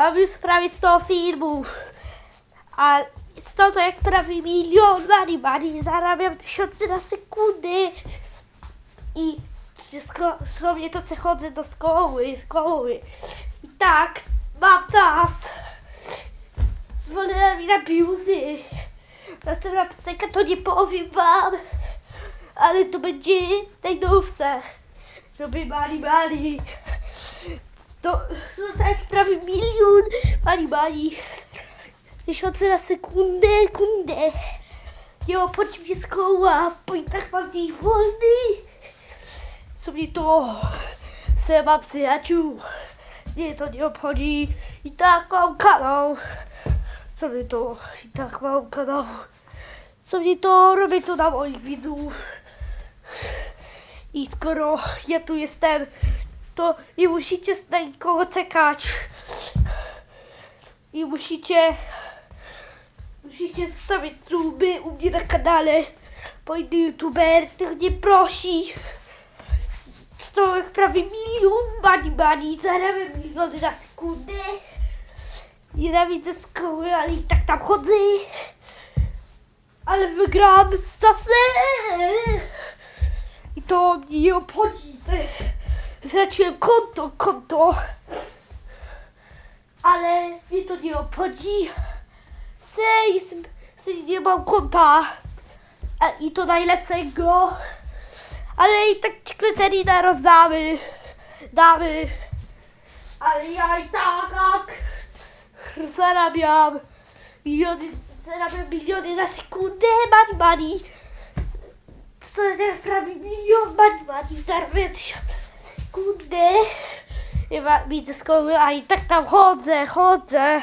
Mam już prawie 100 filmów. A 100 to jak prawie milion mani mani. Zarabiam tysiące na sekundę. I wszystko, sobie to se chodzę do szkoły, szkoły. I tak, mam czas. Zwolniła mi na biuzy. Następna piosenka to nie powiem wam. Ale to będzie najnowsza. Żeby mali mali. To są tak prawie milion mali mali. Tysiące na sekundę, sekundę. Nie obchodzi mnie szkoła, bo i tak mam dzień wolny. Sobie to se mam przyjaciół. Nie, to nie obchodzi. I tak mam kanał. Sobie to i tak mam kanał. Sobie to robię to dla moich widzów. I skoro ja tu jestem, to nie musicie na nikogo czekać. I musicie musicie zostawić suby u mnie na kanale. Bo inny youtuber tych nie prosi. Stołek prawie milion bani bani, zarabiam miliony na sekundę. Nienawidzę szkoły, ale i tak tam chodzę. Ale wygram zawsze. I to mnie nie obchodzi, straciłem konto, konto. Ale mnie to nie obchodzi. Sej, sej nie mam konta. A, I to najlepszego. Ale i tak ci kleterina rozdamy. Damy. Ale ja i tak zarabiam miliony, zarabiam miliony na sekundę, money money. Co prawie milion money money, zarabiam Nie ma, widzę szkoły, a i tak tam chodzę, chodzę.